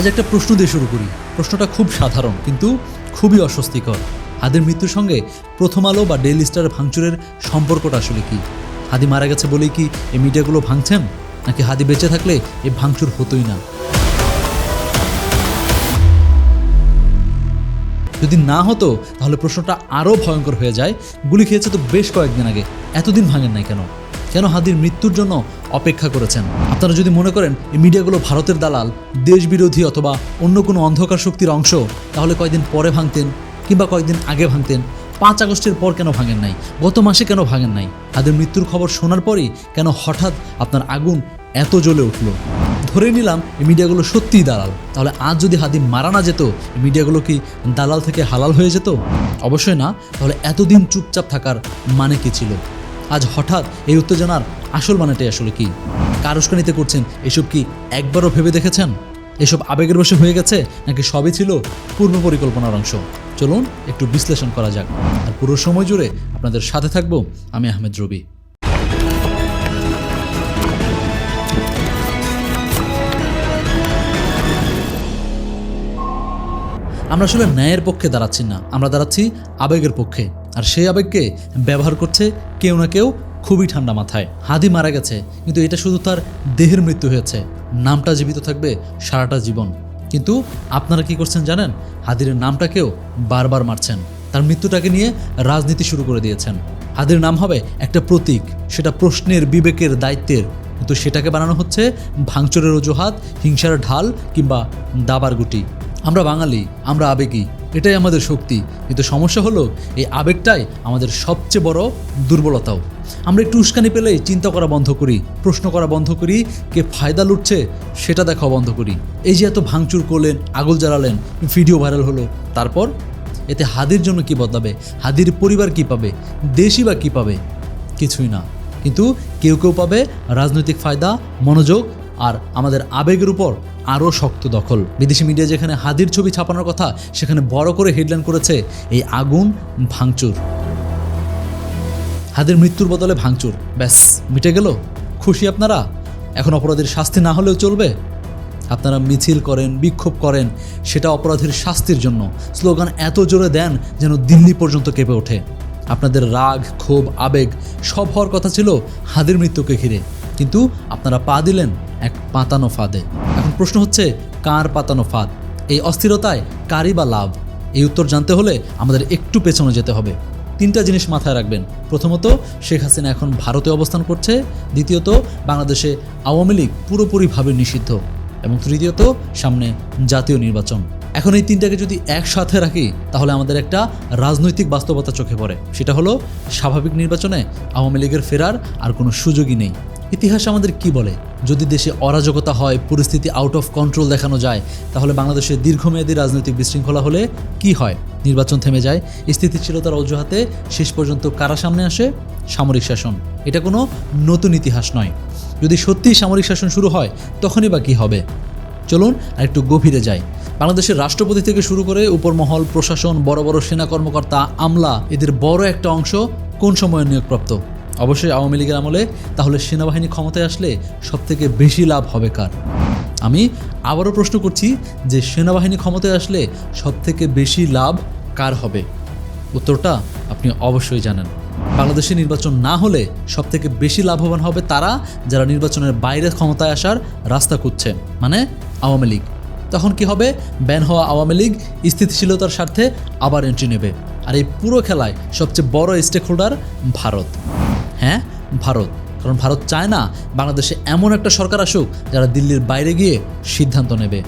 আজ একটা প্রশ্ন দিয়ে শুরু করি। প্রশ্নটা খুব সাধারণ, কিন্তু খুবই অস্বস্তিকর। হাদির মৃত্যুর সঙ্গে প্রথম আলো বা ডেইলি স্টার ভাঙচুরের সম্পর্কটা আসলে কি? হাদি মারা গেছে বলেই কি এই মিডিয়াগুলো ভাঙছেন? নাকি হাদি বেঁচে থাকলে এই ভাঙচুর হতোই না? যদি না হতো, তাহলে প্রশ্নটা আরও ভয়ঙ্কর হয়ে যায়। গুলি খেয়েছে তো বেশ কয়েকদিন আগে। এতদিন ভাঙেন নাই কেন? কেন হাদির মৃত্যুর জন্য অপেক্ষা করেছেন। আপনারা যদি মনে করেন এই মিডিয়াগুলো ভারতের দালাল, দেশবিরোধী অথবা অন্য কোনো অন্ধকার শক্তির অংশ, তাহলে কয়েকদিন পরে ভাঙতেন কিংবা কয়েকদিন আগে ভাঙতেন? পাঁচ আগস্টের পর কেন ভাঙেন নাই? গত মাসে কেন ভাঙেন নাই? হাদির মৃত্যুর খবর শোনার পরই কেন হঠাৎ আপনার আগুন এত জ্বলে উঠল? ধরে নিলাম এই মিডিয়াগুলো সত্যিই দালাল। তাহলে আজ যদি হাদি মারা না যেত, এই মিডিয়াগুলো কি দালাল থেকে হালাল হয়ে যেত? অবশ্যই না। তাহলে এতদিন চুপচাপ থাকার মানে কি ছিল? আজ হঠাৎ এই উত্তেজনার আসল মানেটাই আসলে কি? কার উস্কানিতে করছেন? এসব কি একবারও ভেবে দেখেছেন? এসব আবেগের বসে হয়ে গেছে নাকি সবই ছিল পূর্ব পরিকল্পনার অংশ? চলুন একটু বিশ্লেষণ করা যাক। আর পুরো সময় জুড়ে আপনাদের সাথে থাকব আমি আহমেদ রবি। আমরা আসলে ন্যায়ের পক্ষে দাঁড়াচ্ছি না, আমরা দাঁড়াচ্ছি আবেগের পক্ষে। আর সেই আবেগকে ব্যবহার করছে কেউ না কেউ খুবই ঠান্ডা মাথায়। হাদি মারা গেছে, কিন্তু এটা শুধু তার দেহের মৃত্যু হয়েছে। নামটা জীবিত থাকবে সারাটা জীবন। কিন্তু আপনারা কি করছেন জানেন? হাদির নামটাকেও বারবার মারছেন। তার মৃত্যুটাকে নিয়ে রাজনীতি শুরু করে দিয়েছেন। হাদির নাম হবে একটা প্রতীক, সেটা প্রশ্নের বিবেকের দায়িত্বের। কিন্তু সেটাকে বানানো হচ্ছে ভাঙচুরের অজুহাত, হিংসার ঢাল কিংবা দাবার গুটি। আমরা বাঙালি, আমরা আবেগী, এটাই আমাদের শক্তি। কিন্তু সমস্যা হলো, এই আবেগটাই আমাদের সবচেয়ে বড় দুর্বলতাও। আমরা একটু উস্কানি পেলে চিন্তা করা বন্ধ করি, প্রশ্ন করা বন্ধ করি, কে ফায়দা লুটছে সেটা দেখা বন্ধ করি। এই যে এত ভাঙচুর করলেন, আগুল জ্বালালেন, ভিডিও ভাইরাল হলো, তারপর? এতে হাদির জন্য কি বদলাবে? হাদির পরিবার কি পাবে? দেশই বা কী পাবে? কিছুই না। কিন্তু কেউ কেউ পাবে রাজনৈতিক ফায়দা, মনোযোগ আর আমাদের আবেগের উপর আরও শক্ত দখল। বিদেশি মিডিয়া যেখানে হাদির ছবি ছাপানোর কথা, সেখানে বড় করে হেডলাইন করেছে এই আগুন ভাঙচুর। হাদির মৃত্যুর বদলে ভাঙচুর। ব্যাস, মিটে গেল? খুশি আপনারা? এখন অপরাধীর শাস্তি না হলেও চলবে? আপনারা মিছিল করেন, বিক্ষোভ করেন, সেটা অপরাধীর শাস্তির জন্য। স্লোগান এত জোরে দেন যেন দিল্লি পর্যন্ত কেঁপে ওঠে। আপনাদের রাগ, ক্ষোভ, আবেগ সব হওয়ার কথা ছিল হাদির মৃত্যুকে ঘিরে। কিন্তু আপনারা পা দিলেন এক পাতানো ফাঁদে। এখন প্রশ্ন হচ্ছে, কার পাতানো ফাঁদ? এই অস্থিরতায় কারই বা লাভ? এই উত্তর জানতে হলে আমাদের একটু পেছনে যেতে হবে। তিনটা জিনিস মাথায় রাখবেন। প্রথমত, শেখ হাসিনা এখন ভারতে অবস্থান করছে। দ্বিতীয়ত, বাংলাদেশে আওয়ামী লীগ পুরোপুরিভাবে নিষিদ্ধ। এবং তৃতীয়ত, সামনে জাতীয় নির্বাচন। এখন এই তিনটাকে যদি একসাথে রাখি, তাহলে আমাদের একটা রাজনৈতিক বাস্তবতা চোখে পড়ে। সেটা হলো, স্বাভাবিক নির্বাচনে আওয়ামী লীগের ফেরার আর কোনো সুযোগই নেই। ইতিহাস আমাদের কি বলে? যদি দেশে অরাজকতা হয়, পরিস্থিতি আউট অফ কন্ট্রোল দেখানো যায়, তাহলে বাংলাদেশে দীর্ঘমেয়াদী রাজনৈতিক বিশৃঙ্খলা হলে কি হয়? নির্বাচন থেমে যায়, স্থিতিশীলতার অজুহাতে শেষ পর্যন্ত কারা সামনে আসে? সামরিক শাসন। এটা কোনো নতুন ইতিহাস নয়। যদি সত্যিই সামরিক শাসন শুরু হয়, তখনই বা কী হবে? চলুন আর একটু গভীরে যাই। বাংলাদেশের রাষ্ট্রপতি থেকে শুরু করে উপরমহল, প্রশাসন, বড় বড় সেনা কর্মকর্তা, আমলা, এদের বড় একটা অংশ কোন সময়ে নিয়োগপ্রাপ্ত? অবশ্যই আওয়ামী লীগের আমলে, তাহলে সেনাবাহিনী ক্ষমতায় আসলে সবথেকে বেশি লাভ হবে কার? আমি আবারও প্রশ্ন করছি যে সেনাবাহিনী ক্ষমতায় আসলে সবথেকে বেশি লাভ কার হবে? উত্তরটা আপনি অবশ্যই জানেন। বাংলাদেশে নির্বাচন না হলে সবথেকে বেশি লাভবান হবে তারা যারা নির্বাচনের বাইরে ক্ষমতায় আসার রাস্তা খুঁজছে মানে আওয়ামী লীগ। তখন কি হবে? ব্যান হওয়া আওয়ামী লীগ স্থিতিশীলতার স্বার্থে আবার এন্ট্রি নেবে। আর এই পুরো খেলায় সবচেয়ে বড় স্টেক হোল্ডার ভারত। হ্যাঁ? ভারত। কারণ ভারত চায় না বাংলাদেশে এমন একটা সরকার আসুক যারা দিল্লির বাইরে গিয়ে সিদ্ধান্ত নেবে।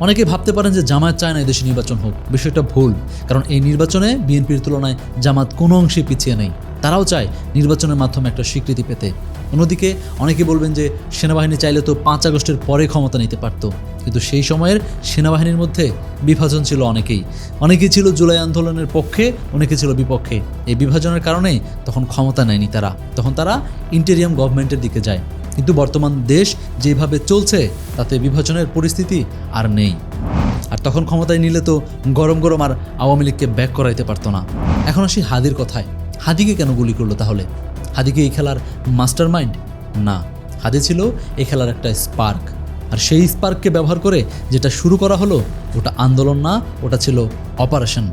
অনেকে ভাবতে পারেন যে জামায়াত চায় না এদেশে নির্বাচন হোক। বিষয়টা ভুল। কারণ এই নির্বাচনে বিএনপির তুলনায় জামাত কোনো অংশে পিছিয়ে নেই। তারাও চায় নির্বাচনের মাধ্যমে একটা স্বীকৃতি পেতে। অন্যদিকে অনেকে বলবেন যে সেনাবাহিনী চাইলে তো পাঁচ আগস্টের পরে ক্ষমতা নিতে পারত। কিন্তু সেই সময়ের সেনাবাহিনীর মধ্যে বিভাজন ছিল অনেকেই। অনেকেই ছিল জুলাই আন্দোলনের পক্ষে, অনেকে ছিল বিপক্ষে। এই বিভাজনের কারণেই তখন ক্ষমতা নেয়নি তারা। তখন তারা ইন্টেরিয়াম গভর্নমেন্টের দিকে যায়। কিন্তু বর্তমান দেশ যেভাবে চলছে, তাতে বিভাজনের পরিস্থিতি আর নেই। আর তখন ক্ষমতায় নিলে তো গরম গরম আর আওয়ামী লীগকে ব্যাক করাইতে পারতো না। এখন আসি হাদির কথায়। হাদিকে কেন গুলি করল তাহলে? হাদিকে এই খেলার মাস্টার মাইন্ড না, হাদি ছিল এই খেলার একটা স্পার্ক। আর সেই স্পার্ককে ব্যবহার করে যেটা শুরু করা হলো, ওটা আন্দোলন না, ওটা ছিল অপারেশন।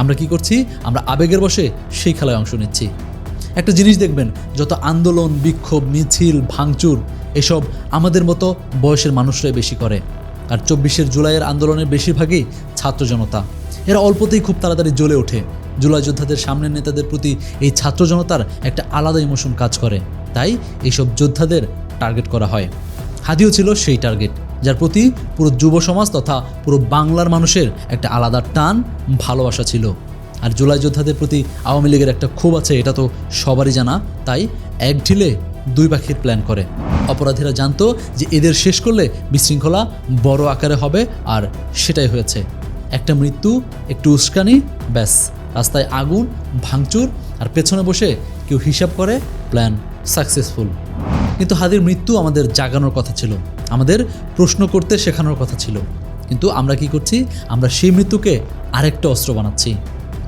আমরা কি করছি? আমরা আবেগের বসে সেই খেলায় অংশ নিচ্ছি। একটা জিনিস দেখবেন, যত আন্দোলন, বিক্ষোভ, মিছিল, ভাঙচুর, এসব আমাদের মতো বয়সের মানুষরাই বেশি করে। আর চব্বিশের জুলাইয়ের আন্দোলনের বেশিরভাগই ছাত্র জনতা। এরা অল্পতেই খুব তাড়াতাড়ি জ্বলে ওঠে। জুলাই যোদ্ধাদের সামনের নেতাদের প্রতি এই ছাত্র জনতার একটা আলাদা ইমোশন কাজ করে। তাই এইসব যোদ্ধাদের টার্গেট করা হয়। হাদিও ছিল সেই টার্গেট যার প্রতি পুরো যুব সমাজ তথা পুরো বাংলার মানুষের একটা আলাদা টান, ভালোবাসা ছিল। আর জুলাই যোদ্ধাদের প্রতি আওয়ামী লীগের একটা ক্ষোভ আছে, এটা তো সবারই জানা। তাই এক ঢিলে দুই পাখির প্ল্যান করে। অপরাধীরা জানতো যে এদের শেষ করলে বিশৃঙ্খলা বড় আকারে হবে, আর সেটাই হয়েছে। একটা মৃত্যু, একটু উস্কানি, ব্যাস। রাস্তায় আগুন, ভাঙচুর, আর পেছনে বসে কেউ হিসাব করে প্ল্যান সাকসেসফুল কিন্তু হাদির মৃত্যু আমাদের জাগানোর কথা ছিল, আমাদের প্রশ্ন করতে শেখানোর কথা ছিল। কিন্তু আমরা কি করছি? আমরা সেই মৃত্যুকে আরেকটা অস্ত্র বানাচ্ছি।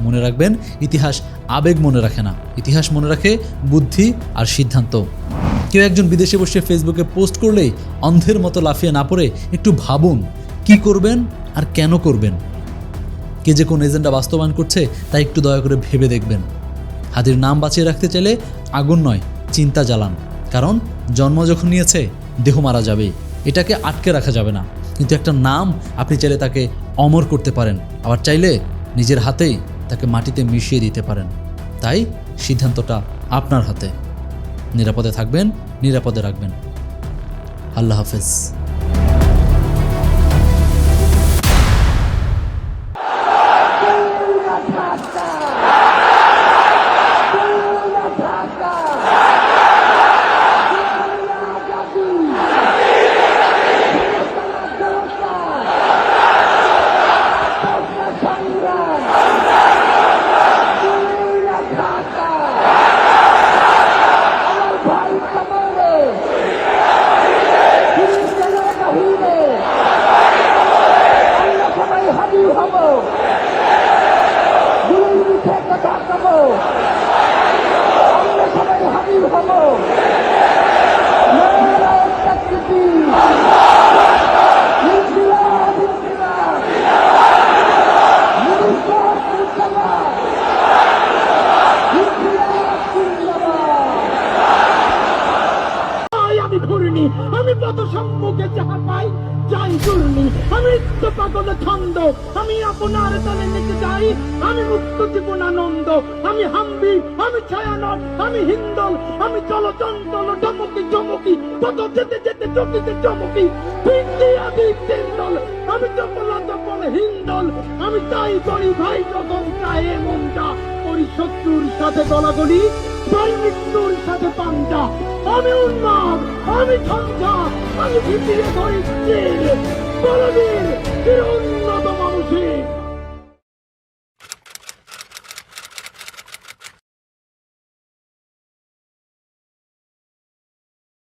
মনে রাখবেন, ইতিহাস আবেগ মনে রাখে না। ইতিহাস মনে রাখে বুদ্ধি আর সিদ্ধান্ত। কেউ একজন বিদেশে বসে ফেসবুকে পোস্ট করলেই অন্ধের মতো লাফিয়ে না পড়ে একটু ভাবুন, কি করবেন আর কেন করবেন? কে যে কোন এজেন্ডা বাস্তবায়ন করছে তা একটু দয়া করে ভেবে দেখবেন। হাতির নাম বাঁচিয়ে রাখতে চাইলে আগুন নয়, চিন্তা জ্বালান। কারণ জন্ম যখন নিয়েছে, দেহ মারা যাবে। এটাকে আটকে রাখা যাবে না। কিন্তু একটা নাম আপনি চাইলে তাকে অমর করতে পারেন। আবার চাইলে নিজের হাতেই তাকে মাটিতে মিশিয়ে দিতে পারেন। তাই সিদ্ধান্তটা আপনার হাতে। নিরাপদে থাকবেন, নিরাপদে রাখবেন। আল্লাহ হাফেজ। আমি পথ সম্মুখে যাহা পাই যাই ঘুরিনি আমি নিত্য পাগল ছন্দ, আমি আপনার তালে নিতে যাই, আমি মুক্ত জীবনানন্দ, আমি হাম্বি, আমি ছায়ানট, আমি হিন্দল, আমি চলচঞ্চল, চমকি চমকি, পথ যেতে যেতে, চকিতে চমকি ভিন্দি আদি তিন্দল আমি চপলা চপল হিন্দল, আমি তাই করি ভাই যখন চায়ে মনটা, করি শত্রুর সাথে গলাগলি তাই মৃত্যুর সাথে পাঞ্জা, আমি উন্মাদ, আমি ঝঞ্ঝা আমি ভিতিয়ে ধরি বড়দের চির উন্নত মানুষের